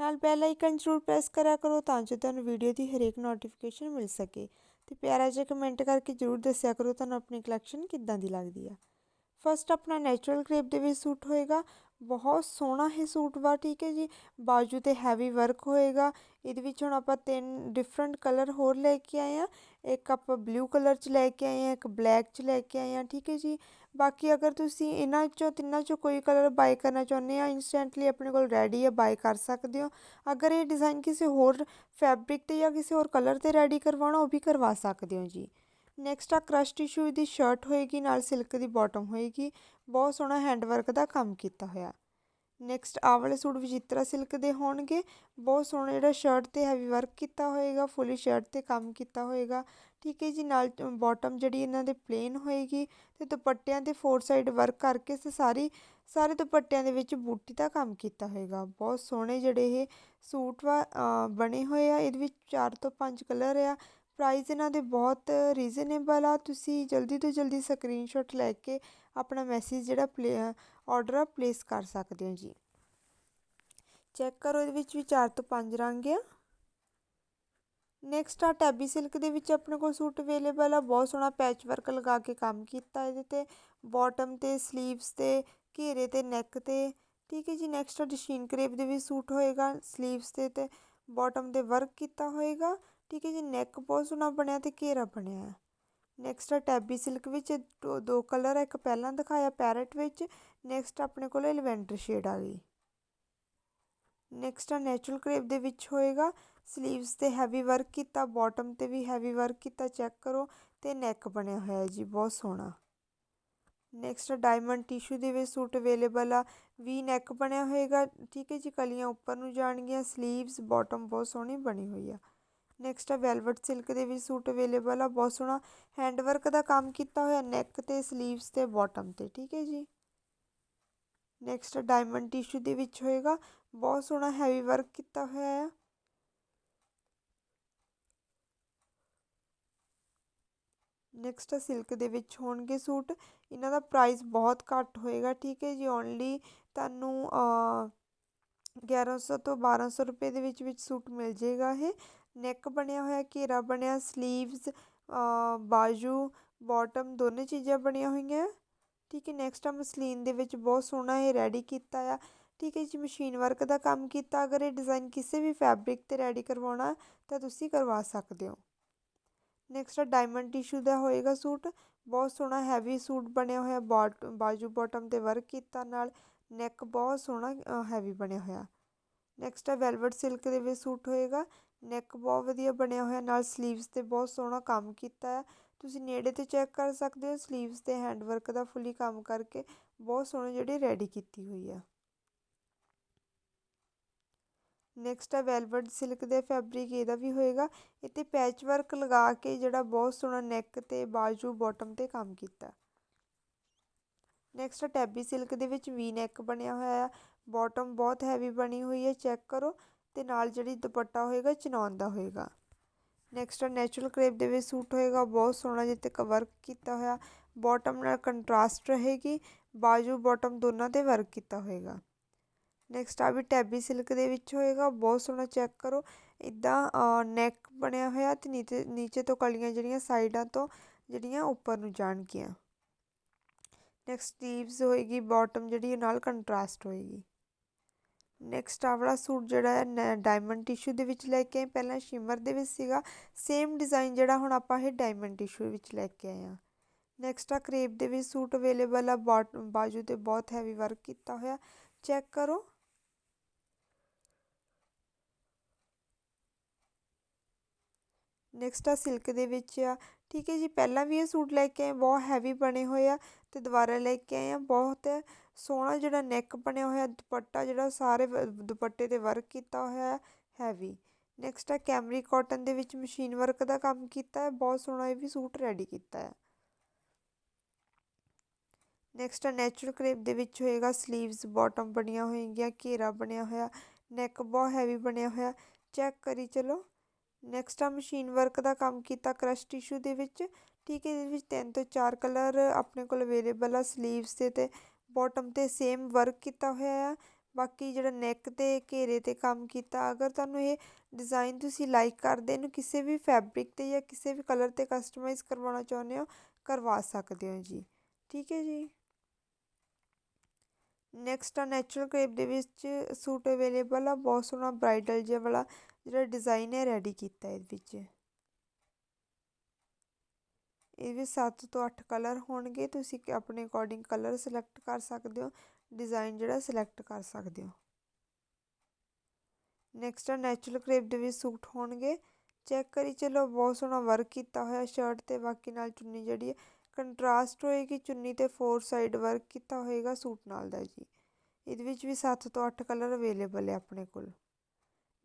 ਨਾਲ bell icon ਜ਼ਰੂਰ press ਕਰਿਆ ਕਰੋ ਤਾਂ ਜੋ ਤੁਹਾਨੂੰ ਵੀਡੀਓ ਦੀ ਹਰੇਕ ਨੋਟੀਫਿਕੇਸ਼ਨ ਮਿਲ ਸਕੇ। ਤੇ ਪਿਆਰਾ ਜਿਹਾ ਕਮੈਂਟ ਕਰਕੇ ਜ਼ਰੂਰ ਦੱਸਿਆ ਕਰੋ, ਤੁਹਾਨੂੰ ਆਪਣੀ ਕਲੈਕਸ਼ਨ ਕਿੱਦਾਂ ਦੀ ਲੱਗਦੀ ਆ। ਫਸਟ ਆਪਣਾ ਨੈਚੁਰਲ ਕ੍ਰੇਪ ਦੇ ਵਿੱਚ ਸੂਟ ਹੋਏਗਾ। ਬਹੁਤ ਸੋਹਣਾ ਇਹ ਸੂਟ ਵਾ, ਠੀਕ ਹੈ ਜੀ। ਬਾਜੂ ਤੇ ਹੈਵੀ ਵਰਕ ਹੋਏਗਾ। ਇਹਦੇ ਵਿੱਚ ਹੁਣ ਆਪਾਂ ਤਿੰਨ ਡਿਫਰੈਂਟ ਕਲਰ ਹੋਰ ਲੈ ਕੇ ਆਏ ਆ ਇੱਕ ਆਪਾਂ ਬਲੂ ਕਲਰ 'ਚ ਲੈ ਕੇ ਆਏ ਆ ਇੱਕ ਬਲੈਕ 'ਚ ਲੈ ਕੇ ਆਏ ਆ ਠੀਕ ਹੈ ਜੀ। ਬਾਕੀ ਅਗਰ ਤੁਸੀਂ ਇਹਨਾਂ 'ਚੋਂ, ਤਿੰਨਾਂ 'ਚੋਂ ਕੋਈ ਕਲਰ ਬਾਈ ਕਰਨਾ ਚਾਹੁੰਦੇ ਆ ਇਨਸਟੈਂਟਲੀ ਆਪਣੇ ਕੋਲ ਰੈਡੀ ਹੈ ਬਾਈ ਕਰ ਸਕਦੇ ਹੋ। ਅਗਰ ਇਹ ਡਿਜ਼ਾਈਨ ਕਿਸੇ ਹੋਰ ਫੈਬਰਿਕ ਤੇ ਜਾਂ ਕਿਸੇ ਹੋਰ ਕਲਰ ਤੇ ਰੈਡੀ ਕਰਵਾਉਣਾ, ਉਹ ਵੀ ਕਰਵਾ ਸਕਦੇ ਹੋ ਜੀ। ਨੈਕਸਟ ਆ ਕ੍ਰਸ਼ ਟਿਸ਼ੂ ਦੀ ਸ਼ਰਟ ਹੋਏਗੀ, ਨਾਲ ਸਿਲਕ ਦੀ ਬਾਟਮ ਹੋਏਗੀ। ਬਹੁਤ ਸੋਹਣਾ ਹੈਂਡ ਵਰਕ ਦਾ ਕੰਮ ਕੀਤਾ ਹੋਇਆ। ਨੈਕਸਟ ਆ ਵਾਲੇ ਸੂਟ ਵਿਚਿਤਰਾ ਸਿਲਕ ਦੇ ਹੋਣਗੇ। ਬਹੁਤ ਸੋਹਣਾ ਜਿਹੜਾ ਸ਼ਰਟ ਤੇ ਹੈਵੀ ਵਰਕ ਕੀਤਾ ਹੋਏਗਾ ਫੁੱਲੀ ਸ਼ਰਟ ਤੇ ਕੰਮ ਕੀਤਾ ਹੋਏਗਾ। ਠੀਕ ਹੈ ਜੀ, ਨਾਲ ਬਾਟਮ ਜਿਹੜੀ ਇਹਨਾਂ ਦੇ ਪਲੇਨ ਹੋਏਗੀ ਤੇ ਦੁਪੱਟਿਆਂ ਤੇ ਫੋਰ ਸਾਈਡ ਵਰਕ ਕਰਕੇ ਤੇ ਸਾਰੀ, ਸਾਰੇ ਦੁਪੱਟਿਆਂ ਦੇ ਵਿੱਚ ਬੂਟੀ ਦਾ ਕੰਮ ਕੀਤਾ ਹੋਏਗਾ। ਬਹੁਤ ਸੋਹਣੇ ਜਿਹੜੇ ਇਹ ਸੂਟ ਵਾ ਬਣੇ ਹੋਏ ਆ। ਇਹਦੇ ਵਿੱਚ ਚਾਰ ਤੋਂ ਪੰਜ ਕਲਰ ਆ। ਪ੍ਰਾਈਜ਼ ਇਹਨਾਂ ਦੇ ਬਹੁਤ ਰੀਜ਼ਨੇਬਲ ਆ। ਤੁਸੀਂ ਜਲਦੀ ਤੋਂ ਜਲਦੀ ਸਕਰੀਨਸ਼ਾਟ ਲੈ ਕੇ ਆਪਣਾ ਮੈਸੇਜ ਜਿਹੜਾ ਪਲੇ ਆਰਡਰ ਆ ਪਲੇਸ ਕਰ ਸਕਦੇ ਹੋ ਜੀ। ਚੈੱਕ ਕਰੋ ਇਹਦੇ ਵਿੱਚ ਵੀ 4 ਤੋਂ 5 ਰੰਗ ਆ। ਨੈਕਸਟ ਆ ਟੈਬੀ ਸਿਲਕ ਦੇ ਵਿੱਚ ਆਪਣੇ ਕੋਲ ਸੂਟ ਅਵੇਲੇਬਲ ਆ। ਬਹੁਤ ਸੋਹਣਾ ਪੈਚ ਵਰਕ ਲਗਾ ਕੇ ਕੰਮ ਕੀਤਾ ਇਹਦੇ ਤੇ। ਬਾਟਮ ਤੇ 슬ੀਵਸ ਤੇ, ਘੇਰੇ ਤੇ ਨੈਕ ਤੇ। ਠੀਕ ਹੈ ਜੀ ਨੈਕਸਟ ਆ ਡਿਸ਼ੀਨ ਕਰੇਪ ਦੇ ਵੀ ਸੂਟ ਹੋਏਗਾ। 슬ੀਵਸ ਤੇ ਤੇ ਬਾਟਮ ਤੇ ਵਰਕ ਕੀਤਾ ਹੋਏਗਾ। ਠੀਕ ਹੈ ਜੀ ਨੈਕ ਬਹੁਤ ਸੋਹਣਾ ਬਣਿਆ ਤੇ ਘੇਰਾ ਬਣਿਆ ਹੈ। ਨੈਕਸਟ ਆ ਟੈਬੀ ਸਿਲਕ ਵਿੱਚ ਦੋ ਕਲਰ ਆ, ਇੱਕ ਪਹਿਲਾਂ ਦਿਖਾਇਆ ਪੈਰਟ ਵਿੱਚ ਨੈਕਸਟ ਆਪਣੇ ਕੋਲ ਲਵੈਂਡਰ ਸ਼ੇਡ ਆ ਗਈ। ਨੈਕਸਟ ਆ ਨੈਚੁਰਲ ਕਰੇਪ ਦੇ ਵਿੱਚ ਹੋਏਗਾ 슬ੀਵਸ ਤੇ ਹੈਵੀ ਵਰਕ ਕੀਤਾ ਬਾਟਮ ਤੇ ਵੀ ਹੈਵੀ ਵਰਕ ਕੀਤਾ ਚੈੱਕ ਕਰੋ ਤੇ ਨੈਕ ਬਣਿਆ ਹੋਇਆ ਜੀ, ਬਹੁਤ ਸੋਹਣਾ। ਨੈਕਸਟ ਡਾਇਮੰਡ ਟਿਸ਼ੂ ਦੇ ਵਿੱਚ ਸੂਟ ਅਵੇਲੇਬਲ ਆ, ਵੀ ਨੈਕ ਬਣਿਆ ਹੋਏਗਾ, ਠੀਕ ਹੈ ਜੀ, ਕਲੀਆਂ ਉੱਪਰ ਨੂੰ ਜਾਣਗੀਆਂ 슬ੀਵਸ ਬਾਟਮ ਬਹੁਤ ਸੋਹਣੀ ਬਣੀ ਹੋਈ ਆ। ਨੈਕਸਟ ਆ ਵੈਲਵਟ ਸਿਲਕ ਦੇ ਵਿੱਚ ਸੂਟ ਅਵੇਲੇਬਲ ਆ, ਬਹੁਤ ਸੋਹਣਾ ਹੈਂਡ ਵਰਕ ਦਾ ਕੰਮ ਕੀਤਾ ਹੋਇਆ ਨੈਕ ਤੇ 슬ੀਵਸ ਤੇ ਬਾਟਮ ਤੇ, ਠੀਕ ਹੈ ਜੀ? ਨੈਕਸਟ ਡਾਇਮੰਡ ਟਿਸ਼ੂ ਦੇ ਵਿੱਚ ਹੋਏਗਾ, ਬਹੁਤ ਸੋਹਣਾ ਹੈਵੀ ਵਰਕ ਕੀਤਾ ਹੋਇਆ ਹੈ ਨੈਕਸਟ ਸਿਲਕ ਦੇ ਵਿੱਚ ਹੋਣਗੇ ਸੂਟ ਇਹਨਾਂ ਦਾ ਪ੍ਰਾਈਸ ਬਹੁਤ ਘੱਟ ਹੋਏਗਾ, ਠੀਕ ਹੈ ਜੀ? ਓਨਲੀ ਤੁਹਾਨੂੰ 1100 ਤੋਂ 1200 ਰੁਪਏ ਦੇ ਵਿੱਚ ਵਿੱਚ ਸੂਟ ਮਿਲ ਜਾਏਗਾ ਇਹ। ਨੈਕ ਬਣਿਆ ਹੋਇਆ, ਘੇਰਾ ਬਣਿਆ ਸਲੀਵਸ ਬਾਜੂ ਬਾਟਮ ਦੋਨੇ ਚੀਜ਼ਾਂ ਬਣੀਆਂ ਹੋਈਆਂ। ਠੀਕ ਹੈ ਨੈਕਸਟ ਆ ਮਸਲੀਨ ਦੇ ਵਿੱਚ ਬਹੁਤ ਸੋਹਣਾ ਇਹ ਰੈਡੀ ਕੀਤਾ ਆ। ਠੀਕ ਹੈ ਜੀ ਮਸ਼ੀਨ ਵਰਕ ਦਾ ਕੰਮ ਕੀਤਾ। ਅਗਰ ਇਹ ਡਿਜ਼ਾਈਨ ਕਿਸੇ ਵੀ ਫੈਬਰਿਕ ਤੇ ਰੈਡੀ ਕਰਵਾਉਣਾ, ਤਾਂ ਤੁਸੀਂ ਕਰਵਾ ਸਕਦੇ ਹੋ। ਨੈਕਸਟ ਡਾਇਮੰਡ ਟਿਸ਼ੂ ਦਾ ਹੋਏਗਾ ਸੂਟ। ਬਹੁਤ ਸੋਹਣਾ ਹੈਵੀ ਸੂਟ ਬਣਿਆ ਹੋਇਆ ਬਾਜੂ ਬਾਟਮ ਤੇ ਵਰਕ ਕੀਤਾ ਨਾਲ। ਨੈਕ ਬਹੁਤ ਸੋਹਣਾ ਹੈਵੀ ਬਣਿਆ ਹੋਇਆ। ਨੈਕਸਟ ਹੈ ਵੈਲਵਟ ਸਿਲਕ ਦੇ ਵਿੱਚ ਸੂਟ ਹੋਏਗਾ। ਨੈਕ ਬਹੁਤ ਵਧੀਆ ਬਣਿਆ ਹੋਇਆ, ਨਾਲ 슬ੀਵਸ ਤੇ ਬਹੁਤ ਸੋਹਣਾ ਕੰਮ ਕੀਤਾ ਹੈ। ਤੁਸੀਂ ਨੇੜੇ ਤੇ ਚੈੱਕ ਕਰ ਸਕਦੇ ਹੋ 슬ੀਵਸ ਤੇ ਹੈਂਡ ਵਰਕ ਦਾ ਫੁੱਲੀ ਕੰਮ ਕਰਕੇ ਬਹੁਤ ਸੋਹਣੀ ਜਿਹੜੀ ਰੈਡੀ ਕੀਤੀ ਹੋਈ ਆ। ਨੈਕਸਟ ਹੈ ਵੈਲਵਟ ਸਿਲਕ ਦੇ ਫੈਬਰਿਕ ਇਹਦਾ ਵੀ ਹੋਏਗਾ। ਇੱਥੇ ਪੈਚ ਵਰਕ ਲਗਾ ਕੇ ਜਿਹੜਾ ਬਹੁਤ ਸੋਹਣਾ ਨੈਕ ਤੇ ਬਾਜੂ ਬਾਟਮ ਤੇ ਕੰਮ ਕੀਤਾ। ਨੈਕਸਟ ਟੈਬੀ ਸਿਲਕ ਦੇ ਵਿੱਚ ਵੀ ਨੈਕ ਬਣਿਆ ਹੋਇਆ ਹੈ ਬਾਟਮ ਬਹੁਤ ਹੈਵੀ ਬਣੀ ਹੋਈ ਹੈ ਚੈੱਕ ਕਰੋ। ਤੇ ਨਾਲ ਜਿਹੜੀ ਦੁਪੱਟਾ ਹੋਏਗਾ ਚਨੌਨ ਦਾ ਹੋਏਗਾ। ਨੈਕਸਟ ਨੈਚੁਰਲ ਕਰੇਪ ਦੇ ਵਿੱਚ ਸੂਟ ਹੋਏਗਾ, ਬਹੁਤ ਸੋਹਣਾ ਜਿੱਤੇ ਵਰਕ ਕੀਤਾ ਹੋਇਆ। ਬਾਟਮ ਨਾਲ ਕੰਟਰਾਸਟ ਰਹੇਗੀ, ਬਾਜੂ ਬਾਟਮ ਦੋਨਾਂ ਤੇ ਵਰਕ ਕੀਤਾ ਹੋਏਗਾ। ਨੈਕਸਟ ਆ ਵੀ ਟੈਬੀ ਸਿਲਕ ਦੇ ਵਿੱਚ ਹੋਏਗਾ, ਬਹੁਤ ਸੋਹਣਾ ਚੈੱਕ ਕਰੋ। ਇਦਾਂ ਨੈਕ ਬਣਿਆ ਹੋਇਆ ਤੇ ਨੀਚੇ ਨੀਚੇ ਤੋਂ ਕਲੀਆਂ ਜਿਹੜੀਆਂ ਸਾਈਡਾਂ ਤੋਂ ਜਿਹੜੀਆਂ ਉੱਪਰ ਨੂੰ ਜਾਣਗੀਆਂ। ਨੈਕਸਟ ਸਲੀਵਸ ਹੋਏਗੀ ਬਾਟਮ ਜਿਹੜੀ ਨਾਲ ਕੰਟਰਾਸਟ ਹੋਏਗੀ। ਨੈਕਸਟ ਆ ਵਾਲਾ ਸੂਟ ਜਿਹੜਾ ਹੈ ਡਾਇਮੰਡ ਟਿਸ਼ੂ ਦੇ ਵਿੱਚ ਲੈ ਕੇ ਆਏ। ਪਹਿਲਾਂ ਸ਼ਿਮਰ ਦੇ ਵਿੱਚ ਸੀਗਾ। ਸੇਮ ਡਿਜ਼ਾਈਨ ਜਿਹੜਾ ਹੁਣ ਆਪਾਂ ਇਹ ਡਾਇਮੰਡ ਟਿਸ਼ੂ ਵਿੱਚ ਲੈ ਕੇ ਆਏ ਆ ਨੈਕਸਟ ਆ ਕਰੇਪ ਦੇ ਵਿੱਚ ਸੂਟ ਅਵੇਲੇਬਲ ਆ ਬਾਜੂ ਤੇ ਬਹੁਤ ਹੈਵੀ ਵਰਕ ਕੀਤਾ ਹੋਇਆ। ਚੈੱਕ ਕਰੋ। ਨੈਕਸਟ ਆ ਸਿਲਕ ਦੇ ਵਿੱਚ ਆ। ਠੀਕ ਹੈ ਜੀ, ਪਹਿਲਾਂ ਵੀ ਇਹ ਸੂਟ ਲੈ ਕੇ ਆਏ, ਬਹੁਤ ਹੈਵੀ ਬਣੇ ਹੋਏ ਆ ਤੇ ਦੁਬਾਰਾ ਲੈ ਕੇ ਆਏ ਆ ਬਹੁਤ ਸੋਹਣਾ ਜਿਹੜਾ ਨੈਕ ਬਣਿਆ ਹੋਇਆ, ਦੁਪੱਟਾ ਜਿਹੜਾ ਸਾਰੇ ਦੁਪੱਟੇ ਤੇ ਵਰਕ ਕੀਤਾ ਹੋਇਆ ਹੈਵੀ ਨੈਕਸਟ ਹੈ ਕੈਮਰੀ ਕਾਟਨ ਦੇ ਵਿੱਚ ਮਸ਼ੀਨ ਵਰਕ ਦਾ ਕੰਮ ਕੀਤਾ ਹੈ, ਬਹੁਤ ਸੋਹਣਾ ਇਹ ਵੀ ਸੂਟ ਰੈਡੀ ਕੀਤਾ ਹੈ। ਨੈਕਸਟ ਹੈ ਨੈਚੁਰਲ ਕਰੇਪ ਦੇ ਵਿੱਚ ਹੋਏਗਾ 슬ੀਵਸ ਬਾਟਮ ਬਣੀਆਂ ਹੋਏਗੀਆਂ ਘੇਰਾ ਬਣਿਆ ਹੋਇਆ ਨੈਕ ਬਹੁਤ ਹੈਵੀ ਬਣਿਆ ਹੋਇਆ ਚੈੱਕ ਕਰੀ ਚਲੋ। ਨੈਕਸਟ ਆ ਮਸ਼ੀਨ ਵਰਕ ਦਾ ਕੰਮ ਕੀਤਾ ਕ੍ਰਸ਼ ਟਿਸ਼ੂ ਦੇ ਵਿੱਚ, ਠੀਕ ਹੈ ਇਹਦੇ ਵਿੱਚ ਤਿੰਨ ਤੋਂ ਚਾਰ ਕਲਰ ਆਪਣੇ ਕੋਲ ਅਵੇਲੇਬਲ ਆ 슬ੀਵਸ ਤੇ ਤੇ ਬੋਟਮ ਤੇ ਸੇਮ ਵਰਕ ਕੀਤਾ ਹੋਇਆ ਆ। ਬਾਕੀ ਜਿਹੜਾ ਨੈਕ ਤੇ, ਘੇਰੇ ਤੇ ਕੰਮ ਕੀਤਾ, ਅਗਰ ਤੁਹਾਨੂੰ ਇਹ ਡਿਜ਼ਾਈਨ ਤੁਸੀਂ ਲਾਈਕ ਕਰਦੇ ਇਹਨੂੰ ਕਿਸੇ ਵੀ ਫੈਬਰਿਕ ਤੇ ਜਾਂ ਕਿਸੇ ਵੀ ਕਲਰ ਤੇ ਕਸਟਮਾਈਜ਼ ਕਰਵਾਉਣਾ ਚਾਹੁੰਦੇ ਹੋ, ਕਰਵਾ ਸਕਦੇ ਹੋ ਜੀ। ਠੀਕ ਹੈ ਜੀ? ਨੈਕਸਟ ਆ ਨੈਚੁਰਲ ਕ੍ਰੇਪ ਦੇ ਵਿੱਚ ਸੂਟ ਅਵੇਲੇਬਲ ਆ, ਬਹੁਤ ਸੋਹਣਾ ਬ੍ਰਾਈਡਲ ਜਿਹਾ ਵਾਲਾ, ਜਿਹੜਾ ਡਿਜ਼ਾਈਨ ਹੈ ਰੈਡੀ ਕੀਤਾ ਇਹਦੇ ਵਿੱਚ। ਇਹ ਵੀ 7 ਤੋਂ 8 ਕਲਰ ਹੋਣਗੇ, ਤੁਸੀਂ ਆਪਣੇ ਅਕੋਰਡਿੰਗ ਕਲਰ ਸਿਲੈਕਟ ਕਰ ਸਕਦੇ ਹੋ ਡਿਜ਼ਾਈਨ ਜਿਹੜਾ ਸਿਲੈਕਟ ਕਰ ਸਕਦੇ ਹੋ। ਨੈਕਸਟ ਆ ਨੈਚੁਰਲ ਕ੍ਰੇਪ ਦੇ ਵਿੱਚ ਸੂਟ ਹੋਣਗੇ। ਚੈੱਕ ਕਰੀ, ਚਲੋ ਬਹੁਤ ਸੋਹਣਾ ਵਰਕ ਕੀਤਾ ਹੋਇਆ ਸ਼ਰਟ ਤੇ, ਬਾਕੀ ਨਾਲ ਚੁੰਨੀ ਜਿਹੜੀ ਹੈ ਕੰਟਰਾਸਟ ਹੋਏਗੀ ਚੁੰਨੀ ਤੇ ਫੋਰ ਸਾਈਡ ਵਰਕ ਕੀਤਾ ਹੋਏਗਾ ਸੂਟ ਨਾਲ ਦਾ ਜੀ। ਇਹਦੇ ਵਿੱਚ ਵੀ 7 ਤੋਂ 8 ਕਲਰ ਅਵੇਲੇਬਲ ਹੈ ਆਪਣੇ ਕੋਲ।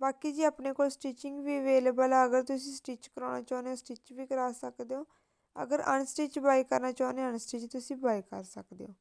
ਬਾਕੀ ਜੀ ਆਪਣੇ ਕੋਲ ਸਟਿਚਿੰਗ ਵੀ ਅਵੇਲੇਬਲ ਆ, ਅਗਰ ਤੁਸੀਂ ਸਟਿਚ ਕਰਾਉਣਾ ਚਾਹੁੰਦੇ ਹੋ ਸਟਿਚ ਵੀ ਕਰਾ ਸਕਦੇ ਹੋ। ਅਗਰ ਅਨਸਟਿਚ ਬਾਈ ਕਰਨਾ ਚਾਹੁੰਦੇ ਹੋ ਅਨਸਟਿਚ ਤੁਸੀਂ ਬਾਈ ਕਰ ਸਕਦੇ ਹੋ।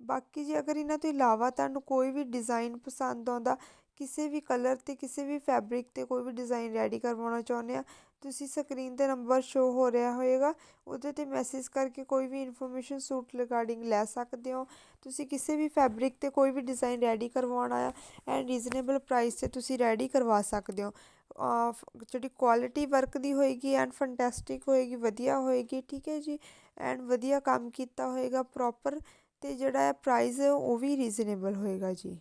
ਬਾਕੀ ਜੇ ਅਗਰ ਇਹਨਾਂ ਤੋਂ ਇਲਾਵਾ ਤੁਹਾਨੂੰ ਕੋਈ ਵੀ ਡਿਜ਼ਾਈਨ ਪਸੰਦ ਆਉਂਦਾ ਕਿਸੇ ਵੀ ਕਲਰ ਤੇ, ਕਿਸੇ ਵੀ ਫੈਬਰਿਕ ਤੇ ਕੋਈ ਵੀ ਡਿਜ਼ਾਈਨ ਰੈਡੀ ਕਰਵਾਉਣਾ ਚਾਹੁੰਦੇ ਆ ਤੁਸੀਂ ਸਕਰੀਨ ਤੇ ਨੰਬਰ ਸ਼ੋ ਹੋ ਰਿਹਾ ਹੋਏਗਾ। ਉਹਦੇ ਤੇ ਮੈਸੇਜ ਕਰਕੇ ਕੋਈ ਵੀ ਇਨਫੋਰਮੇਸ਼ਨ ਸੂਟ ਰਿਗਾਰਡਿੰਗ ਲੈ ਸਕਦੇ ਹੋ। ਤੁਸੀਂ ਕਿਸੇ ਵੀ ਫੈਬਰਿਕ ਤੇ ਕੋਈ ਵੀ ਡਿਜ਼ਾਈਨ ਰੈਡੀ ਕਰਵਾਉਣਾ ਆ ਐਂਡ ਰੀਜ਼ਨੇਬਲ ਪ੍ਰਾਈਸ ਤੇ ਤੁਸੀਂ ਰੈਡੀ ਕਰਵਾ ਸਕਦੇ ਹੋ। ਜਿਹੜੀ ਕੁਆਲਿਟੀ ਵਰਕ ਦੀ ਹੋਏਗੀ ਐਂਡ ਫੈਂਟੈਸਟਿਕ ਹੋਏਗੀ, ਵਧੀਆ ਹੋਏਗੀ, ਠੀਕ ਹੈ ਜੀ? ਐਂਡ ਵਧੀਆ ਕੰਮ ਕੀਤਾ ਹੋਏਗਾ ਪ੍ਰੋਪਰ ਤੇ ਜਿਹੜਾ ਹੈ ਪ੍ਰਾਈਸ ਉਹ ਵੀ ਰੀਜ਼ਨੇਬਲ ਹੋਏਗਾ ਜੀ।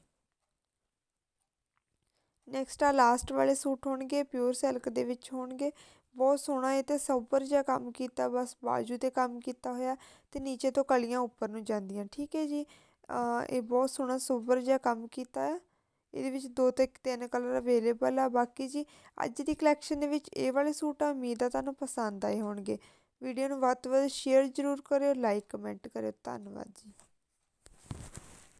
ਨੈਕਸਟ ਆ ਲਾਸਟ ਵਾਲੇ ਸੂਟ ਹੋਣਗੇ ਪਿਓਰ ਸਿਲਕ ਦੇ ਵਿੱਚ ਹੋਣਗੇ। ਬਹੁਤ ਸੋਹਣਾ ਇਹ ਤੇ ਸੋਬਰ ਜਿਹਾ ਕੰਮ ਕੀਤਾ, ਬਸ ਬਾਜੂ ਤੇ ਕੰਮ ਕੀਤਾ ਹੋਇਆ ਤੇ ਨੀਚੇ ਤੋਂ ਕਲੀਆਂ ਉੱਪਰ ਨੂੰ ਜਾਂਦੀਆਂ, ਠੀਕ ਹੈ ਜੀ? ਇਹ ਬਹੁਤ ਸੋਹਣਾ ਸੋਬਰ ਜਿਹਾ ਕੰਮ ਕੀਤਾ ਹੈ। ਇਹਦੇ ਵਿੱਚ ਦੋ ਤੇ ਤਿੰਨ ਕਲਰ ਅਵੇਲੇਬਲ ਆ, ਬਾਕੀ ਜੀ ਅੱਜ ਦੀ ਕਲੈਕਸ਼ਨ ਦੇ ਵਿੱਚ ਇਹ ਵਾਲੇ ਸੂਟ ਆ, ਉਮੀਦ ਆ ਤੁਹਾਨੂੰ ਪਸੰਦ ਆਏ ਹੋਣਗੇ। ਵੀਡੀਓ ਨੂੰ ਵੱਧ ਤੋਂ ਵੱਧ ਸ਼ੇਅਰ ਜ਼ਰੂਰ ਕਰਿਓ ਲਾਈਕ ਕਮੈਂਟ ਕਰਿਓ। ਧੰਨਵਾਦ ਜੀ।